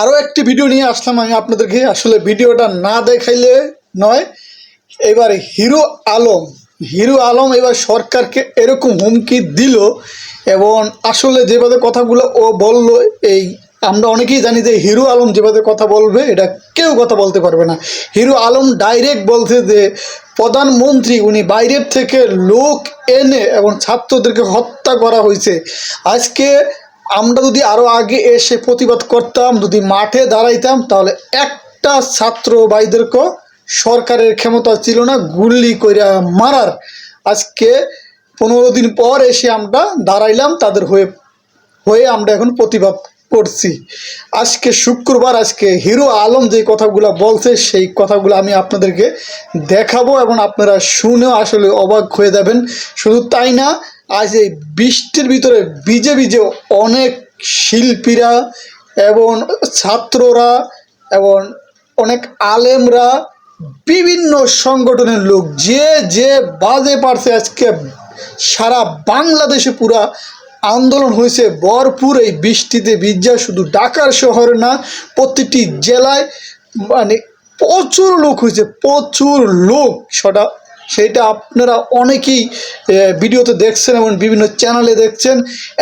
আরও একটি ভিডিও নিয়ে আসলাম আমি আপনাদেরকে। আসলে ভিডিওটা না দেখাইলে নয়। এবার হিরো আলম হিরো আলম এবার সরকারকে এরকম হুমকি দিল এবং আসলে যেভাবে কথাগুলো ও বলল, এই আমরা অনেকেই জানি যে হিরো আলম যেভাবে কথা বলবে, এটা কেউ কথা বলতে পারবে না। হিরো আলম ডাইরেক্ট বলছে যে প্রধানমন্ত্রী, উনি বাইরের থেকে লোক এনে এবং ছাত্রদেরকে হত্যা করা হয়েছে। আজকে আমরা যদি আরও আগে এসে প্রতিবাদ করতাম, যদি মাঠে দাঁড়াইতাম, তাহলে একটা ছাত্র ভাইদেরকেও সরকারের ক্ষমতা ছিল না, গুলি কইরা মারার। আজকে পনেরো দিন পর এসে আমরা দাঁড়াইলাম, তাদের হয়ে হয়ে আমরা এখন প্রতিবাদ করছি। আজকে শুক্রবার, আজকে হিরো আলম যে কথাগুলো বলছে, সেই কথাগুলো আমি আপনাদেরকে দেখাবো এবং আপনারা শুনেও আসলে অবাক হয়ে যাবেন। শুধু তাই না আজ এই বৃষ্টির ভিতরে ভিজে ভিজে অনেক শিল্পীরা এবং ছাত্ররা এবং অনেক আলেমরা বিভিন্ন সংগঠনের লোক যে যে বাজে পারছে আজকে সারা বাংলাদেশে পুরা আন্দোলন হয়েছে। ভরপুর এই বৃষ্টিতে ভিজা শুধু ঢাকার শহরে না, প্রতিটি জেলায় মানে প্রচুর লোক হয়েছে, প্রচুর লোক সেটা সেইটা আপনারা অনেকেই ভিডিওতে দেখছেন এবং বিভিন্ন চ্যানেলে দেখছেন।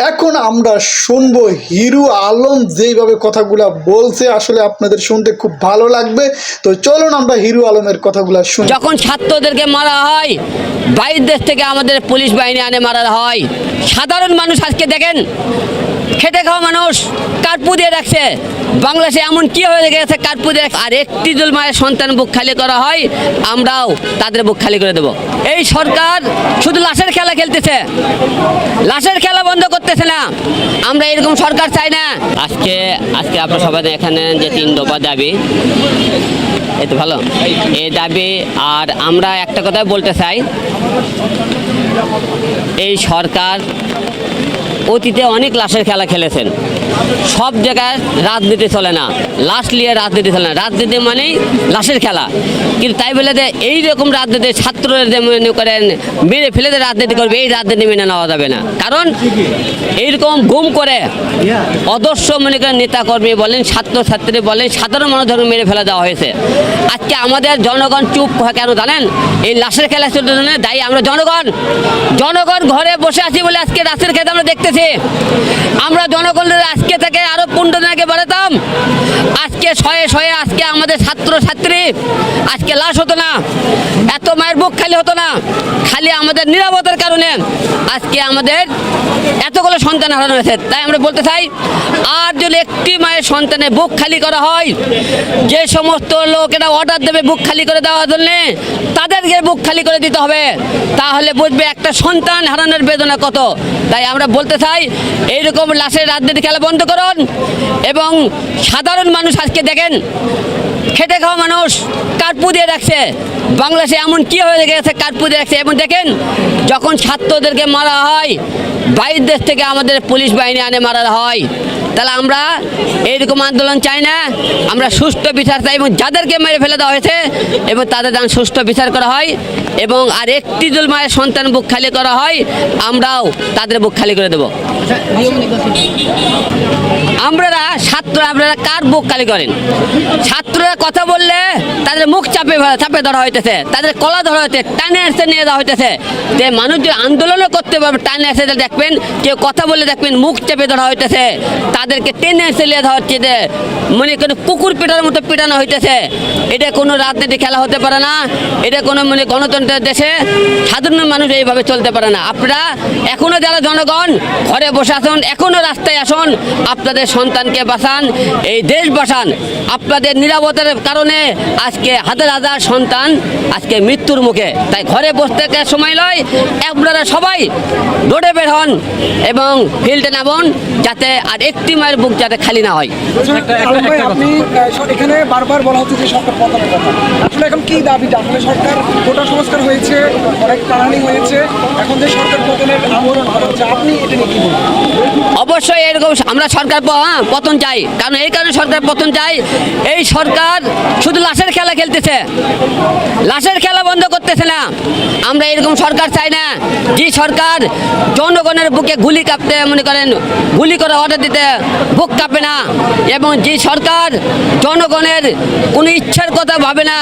এখন আমরা শুনব হিরু আলম যেইভাবে কথাগুলা বলছে, আসলে আপনাদের শুনতে খুব ভালো লাগবে। তো চলুন আমরা হিরু আলমের কথাগুলা শুনি। যখন ছাত্রদেরকে মারা হয়, বাইরের দেশ থেকে আমাদের পুলিশ বাহিনী আনে মারা হয়। সাধারণ মানুষ আজকে দেখেন খেটে খাওয়া মানুষ কার্পু দিয়ে রাখছে। বাংলাদেশে এমন কি হয়ে গেছে কার্পু দিয়ে আর একটি দল মায়ের সন্তান বুক খালি করা হয়, আমরাও তাদের বুক খালি করে দেব। এই সরকার শুধু লাশের খেলা খেলতেছে। লাশের খেলা বন্ধ করতেছে না। আমরা এরকম সরকার চাই না। আজকে আজকে আপনার সবাই এখানে যে তিন দফা দাবি এই তো ভালো। এই দাবি, আর আমরা একটা কথাই বলতে চাই। এই সরকার অতীতে অনেক লাশের খেলা খেলেছেন। সব জায়গায় রাজনীতি চলে না। লাশ নিয়ে রাজনীতি চলে না। রাজনীতি মানেই লাশের খেলা। কিন্তু তাই বলে যে এইরকম রাজনীতি ছাত্রদের মনে করেন, মেরে ফেলে দিয়ে রাজনীতি করবে, এই রাজনীতি মেনে নেওয়া যাবে না। কারণ এইরকম গুম করে অদর্শ মনে করেন নেতাকর্মী বলেন, ছাত্রছাত্রী বলেন, সাধারণ মানুষ ধর্ম মেরে ফেলে দেওয়া হয়েছে। আজকে আমাদের জনগণ চুপ কেন জানেন? এই লাশের খেলা চলতে দায়ী আমরা জনগণ। জনগণ ঘরে বসে আছি বলে আজকে রাশের খেতে আমরা দেখতেছি। জনগণের আজকে থেকে আরও পনেরো দিন আগে আজকে শয়ে শয়ে আজকে আমাদের ছাত্র ছাত্রী আজকে লাশ হতো না, এত মায়ের বুক খালি হতো না, খালি আমাদের নিরাপত্তার কারণে আজকে আমাদের এতগুলো সন্তান হারানো হয়েছে। তাই আমরা বলতে চাই, আর যদি একটি মায়ের সন্তানের বুক খালি করা হয়, যে সমস্ত লোক এটা অর্ডার দেবে বুক খালি করে দেওয়ার জন্য, তাদেরকে বুক খালি করে দিতে হবে, তাহলে বুঝবে একটা সন্তান হারানোর বেদনা কত। তাই আমরা বলতে চাই, এইরকম লাশের রাজনীতি খেলা বন্ধ করুন এবং সাধারণ মানুষ আজকে দেখেন, খেটে খাওয়া মানুষ কার্পু দিয়ে রাখছে। বাংলাদেশে এমন কি হয়ে গেছে, কার্পু দিয়ে রাখছে? এবং দেখেন, যখন ছাত্রদেরকে মারা হয়, বাইরের দেশ থেকে আমাদের পুলিশ বাহিনী আনে মারা হয়। তাহলে আমরা এইরকম আন্দোলন চাই না। আমরা সুস্থ বিচার চাই এবং যাদেরকে মেরে ফেলে দেওয়া হয়েছে এবং তাদের যেন সুষ্ঠু বিচার করা হয় এবং আর একটি দল মায়ের সন্তান বুক খালি করা হয় আমরাও তাদের বুক খালি করে দেবো। আপনারা ছাত্র আপনারা কার বুক খালি করেন? ছাত্ররা কথা বললে তাদের মুখ চাপে চাপে ধরা হইতেছে। তাদের কলা ধরা হইতে টানে আসতে নিয়ে দেওয়া হইতেছে। যে মানুষ যে আন্দোলনও করতে পারবে, টানে আসতে দেখবেন, কেউ কথা বলে দেখবেন মুখ চেপে ধরা হইতেছে। তাদেরকে টেনে এসে নিয়ে দেওয়া হচ্ছে যে মনে কোনো কুকুর পেটার মতো পেটানো হইতেছে। এটা কোনো রাজনীতি খেলা হতে পারে না, এটা কোনো মানে গণতন্ত্রের দেশে সাধারণ মানুষ এইভাবে চলতে পারে না। আপনারা এখনও যারা জনগণ, ঘরে বসে আসুন এখনও রাস্তায় আসুন, আপনাদের সন্তানকে বাঁচান। এই দেশ বাঁচান আপনাদের নিরাপত্তার কারণে আজকে হাজার হাজার সন্তান আজকে মৃত্যুর মুখে। তাই ঘরে বসতে সময় নয় আপনারা সবাই রোডে বের হন এবং ফিল্ডে নামুন যাতে আর একটি মায়ের বুক যাতে খালি না হয়। আপনি এখানে বারবার বলা হচ্ছে যে সরকার পতনের কথা। আসলে এখন কি দাবিটা? আসলে সরকার সংস্কার হয়েছে অনেক হয়েছে এখন যে সরকার পতনের হচ্ছে আপনি এটা নিয়ে কি বলবেন? অবশ্যই এরকম আমরা সরকার হ্যাঁ, পতন চাই। কারণ এই কারণে সরকার পতন চাই, এই সরকার শুধু লাশের খেলা খেলতেছে। লাশের খেলা বন্ধ করতেছে না। আমরা এরকম সরকার চাই না। যে সরকার জনগণের বুকে গুলি কাঁপতে, মনে করেন, গুলি করে অর্ডার দিতে বুক কাঁপে না। এবং যে সরকার জনগণের কোনো ইচ্ছার কথা ভাবে না,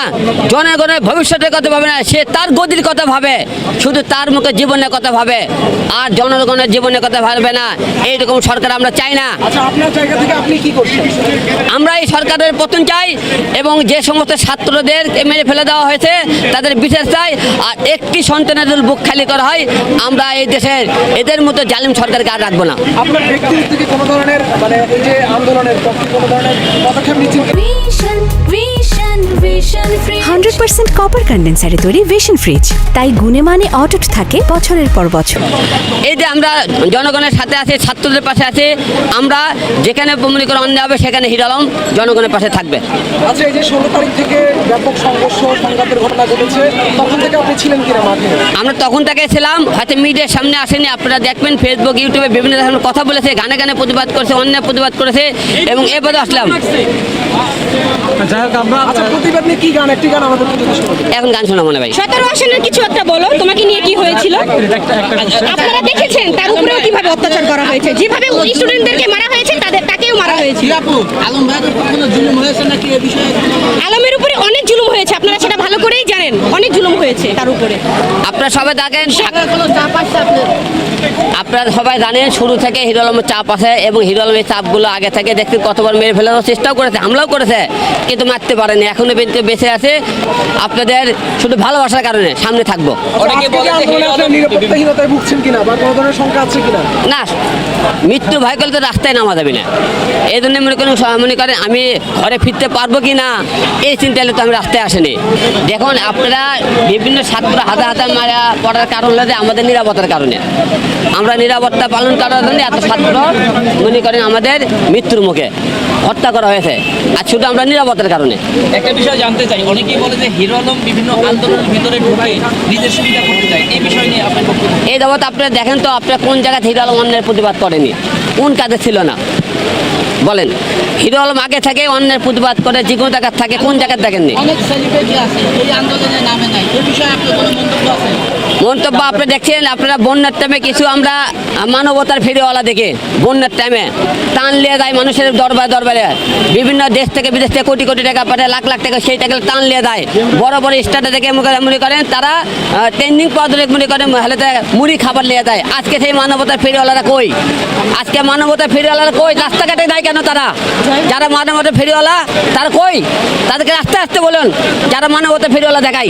জনগণের ভবিষ্যতের কথা ভাবে না, সে তার গদির কথা ভাবে, শুধু তার মুখে জীবনের কথা ভাবে, আর জনগণের জীবনের কথা ভাবে না। এইরকম সরকার আমরা চাই না। আচ্ছা আপনার জায়গা থেকে আপনি কি আমরা এই সরকারের পতন চাই এবং যে সমস্ত ছাত্রদের মেরে ফেলে দেওয়া হয়েছে তাদের বিচার চাই। আর একটি সন্তানের বুক খালি করা হয় আমরা এই দেশের এদের মতো জালিম সরকারকে আর রাখব না। আপনার ব্যক্তিগত থেকে কোনো ধরনের মানে এই যে আন্দোলনের কোনো ধরনের পদক্ষেপ নিচ্ছেন? হান্ড্রেড পার্সেন্ট কপার কন্ডেন্সারে তৈরি ভিশন ফ্রিজ তাই গুণে মানে অটুট থাকে বছরের পর বছর। এই যে আমরা জনগণের সাথে আছি ছাত্রদের পাশে আছি আমরা যেখানে মনে করে অন্যায় হবে সেখানে হিরো আলম জনগণের পাশে থাকবে। আচ্ছা এই যে ষোলো তারিখ থেকে ব্যাপক সংঘর্ষ সংঘাতের ঘটনা ঘটেছে তখন থেকে আপনি ছিলেন কিনা মাঠে? আমরা তখন থেকে ছিলাম হয়তো মিডিয়ার সামনে আসেনি আপনারা দেখবেন ফেসবুক ইউটিউবে বিভিন্ন ধরনের কথা বলেছে গানে গানে প্রতিবাদ করেছে অন্যায় প্রতিবাদ করেছে এবং এবারে আসলাম। আচ্ছা প্রতিবাদ নিয়ে কি গান? একটি গান আমাদের এখন গান শোনা মনে ভাই। সতেরো আসনের কিছু একটা বলো তোমাকে নিয়ে কি হয়েছিল? আপনারা দেখেছেন তার উপরেও কীভাবে অত্যাচার করা হয়েছে? যেভাবে ওই স্টুডেন্টদেরকে মারা হয়েছে তাদের তাকেও মারা হয়েছিল আলমের উপরে অনেক জুলুম হয়েছে আপনারা সেটা ভালো করেই জানেন। অনেক জুলুম হয়েছে তার উপরে। আপনারা সবাই দেখেন আপনারা সবাই জানেন শুরু থেকে হিরো আলমের চাপ আছে এবং হিরো আলমের চাপগুলো আগে থেকে দেখতে কতবার মেরে ফেলার চেষ্টাও করেছে হামলাও করেছে কিন্তু মারতে পারেনি। এখনও পর্যন্ত বেঁচে আছে। আপনাদের শুধু ভালোবাসার কারণে সামনে থাকব। অনেকে বলে নিরাপত্তাহীনতায় ভুগছেন কিনা বা কোনো ধরনের সংখ্যা আছে কিনা? না মৃত্যু ভয় করলে তো রাস্তায় নামা যাবে না। এই জন্য মনে করেন মনে করেন আমি ঘরে ফিরতে পারব কি না এই চিন্তালে তো আমি রাস্তায় আসিনি। দেখুন আপনারা বিভিন্ন ছাত্র হাতে হাতে মারা পড়ার কারণ হলো যে আমাদের নিরাপত্তার কারণে। আমরা নিরাপত্তা পালন করার জন্য এত ছাত্র মনে করেন আমাদের মৃত্যুর মুখে হত্যা করা হয়েছে। আর শুধু আমরা নিরাপত্তার কারণে। একটা বিষয় জানতে চাই অনেকেই বলে যে হিরো আলম বিভিন্ন আন্দোলনের ভিতরে ঢুকে নিজের সুবিধা করতে চায় এই বিষয় নিয়ে আপনার এই যাবৎ আপনারা দেখেন তো আপনারা কোন জায়গায় হিরো আলম অন্যের প্রতিবাদ করেনি? কোন কাজে ছিল না? বলেন হিরো আলম আগে থেকে অন্যের প্রতিবাদ করে যে কোনো জায়গায় থাকে কোন জায়গায় দেখেননি? অনেক সেলিব্রিটি আছে এই আন্দোলনের নামে নাই এই বিষয়ে আপনার কোনো মন্তব্য আছে? মন্তব্য আপনি দেখছেন, আপনারা বন্যার টাইমে কিছু আমরা মানবতার ফেরিওয়ালা দেখে, বন্যার টাইমে। টান লিয়ে যায় মানুষের দরবারে দরবারে। বিভিন্ন দেশ থেকে বিদেশ থেকে কোটি কোটি টাকা পাঠায়, লাখ লাখ টাকা সেই টাকা টান লিয়ে দেয় বড় বড় স্টার্টে দেখে মনে- করেন, তারা ট্রেন্ডিং পদে মনে করেন হেলেতে মুড়ি খাবার লিয়ে দেয় আজকে সেই মানবতার ফেরিওয়ালারা কই? আজকে মানবতার ফেরিওয়ালারা কই? রাস্তাঘাটে দেয় কেন তারা? যারা মানবতার ফেরিওয়ালা, তারা কই? তাদেরকে আস্তে আস্তে বলুন, যারা মানবতার ফেরিওয়ালা দেখায়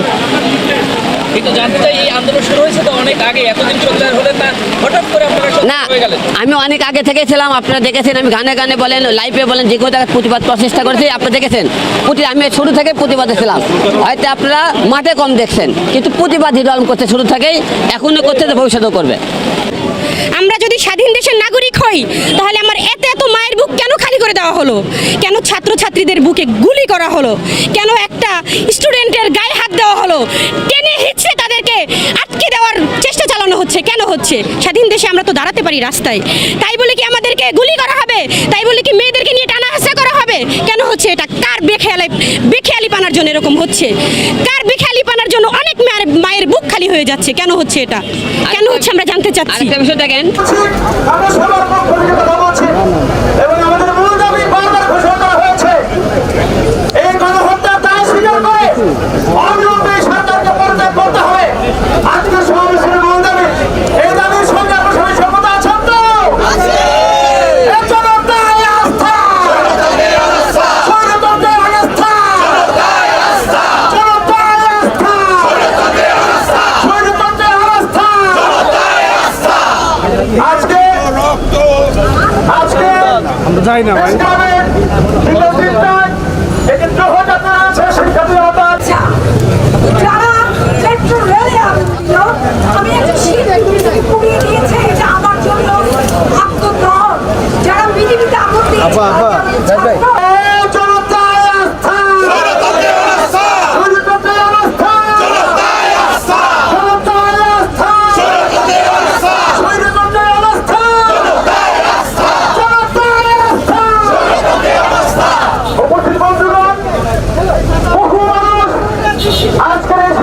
কিন্তু জানতে চাই এই আন্দোলন শুরু হয়েছে তো অনেক আগে এতদিন সজ্জার হলে তা হঠাৎ করে আপনারা না আমি অনেক আগে থেকে ছিলাম আপনারা দেখেছেন আমি গানে গানে বলেন লাইভে বলেন যে কোনো জায়গায় প্রতিবাদ প্রচেষ্টা চেষ্টা করেছি আপনারা দেখেছেন। প্রতি আমি শুরু থেকে প্রতিবাদে ছিলাম। হয়তো আপনারা মাঠে কম দেখছেন কিন্তু প্রতিবাদ হৃদয় করতে শুরু থেকেই এখনও করতে ভবিষ্যতেও করবে। আমরা যদি স্বাধীন দেশের নাগরিক হই, তাহলে আমার এত এত মায়ের বুক কেন খালি করে দেওয়া হলো? কেন ছাত্রছাত্রীদের বুকে গুলি করা হলো? কেন একটা স্টুডেন্টের গায়ে হাত দেওয়া হলো? টেনে হিচ্ছে তাদেরকে আটকে দেওয়ার চেষ্টা চালানো হচ্ছে, কেন হচ্ছে? স্বাধীন দেশে আমরা তো দাঁড়াতে পারি রাস্তায়। তাই বলে কি আমাদেরকে গুলি করা হবে? তাই বলে কি মেয়েদেরকে নিয়ে টানা হাসা হবে কেন হচ্ছে এটা? কার বেখেয়ালি বেখেয়ালি পানার জন্য এরকম হচ্ছে? কার বেখেয়ালি পানার জন্য অনেক মায়ের মায়ের বুক খালি হয়ে যাচ্ছে? কেন হচ্ছে এটা? কেন হচ্ছে আমরা জানতে চাচ্ছি? আরেকটা বিষয় দেখেন। এবং আমাদের মূল দাবি বারবার ঘোষণা করা হয়েছে এই গণহত্যার দায় স্বীকার করে অবিলম্বে এই সরকারকে পরিত্যাগ করতে হবে আজকে সমাবেশের মূল দাবি এই দাবির সঙ্গে আপনার সবাই সম্মত আছেন তো এর জন্য দায় আস্থা স্বৈরতন্ত্রের আস্থা জনতার আস্থা স্বৈরতন্ত্রের আস্থা আজকে আজকে যাই না ভাই যারা মেট্রো রেলে আগুন দিল আমি একটা শীত পুড়িয়ে দিয়েছে এটা আমার জন্য আত্মদ্রোহ যারা পৃথিবীতে আগুন দিয়েছে উপস্থিত বন্ধুগণ বহু মানুষ আজকের এই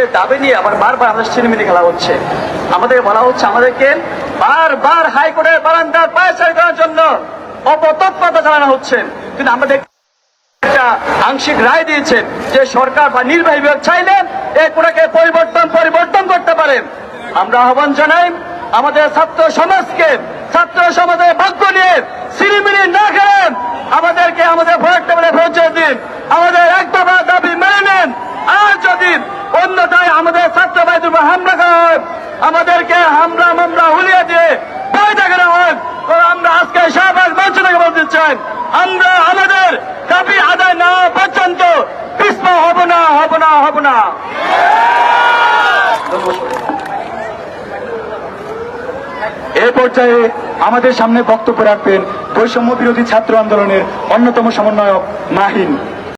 আমাদের দাবি নিয়ে আবার বারবার আমাদের ছিনিমিনি খেলা হচ্ছে। আমাদের বলা হচ্ছে, আমাদেরকে বারবার হাইকোর্টের বারান্দার পায়চারি করার জন্য অপতৎপরতা চালানো হচ্ছে। কিন্তু আমরা একটা আংশিক রায় দিয়েছেন যে সরকার বা নির্বাহী বিভাগ চাইলেন এই কোটাকে পরিবর্তন পরিবর্তন করতে পারেন আমরা আহ্বান জানাই, আমাদের ছাত্র সমাজকে, ছাত্র সমাজের ভাগ্য নিয়ে সিরিমিরি না খেলেন, আমাদেরকে আমাদের ভোট টেবিলে পৌঁছে দিন। আমাদের এক দফা দাবি মেনে নেন। আর যদি অন্যথায় আমাদের ছাত্র ভাইদের উপর হামলা করা হয়, আমাদেরকে হামলা মামলা হুলিয়ে দিয়ে ভয় দেখানো হয় আমরা আজকে শাহবাগ মঞ্চ থেকে বলতে চাই, আমরা আমাদের দাবি আদায় না পর্যন্ত পিছপা হব না হব না হব না। এ পর্যায়ে আমাদের সামনে বক্তব্য রাখবেন বৈষম্য বিরোধী ছাত্র আন্দোলনের অন্যতম সমন্বয়ক মাহিন।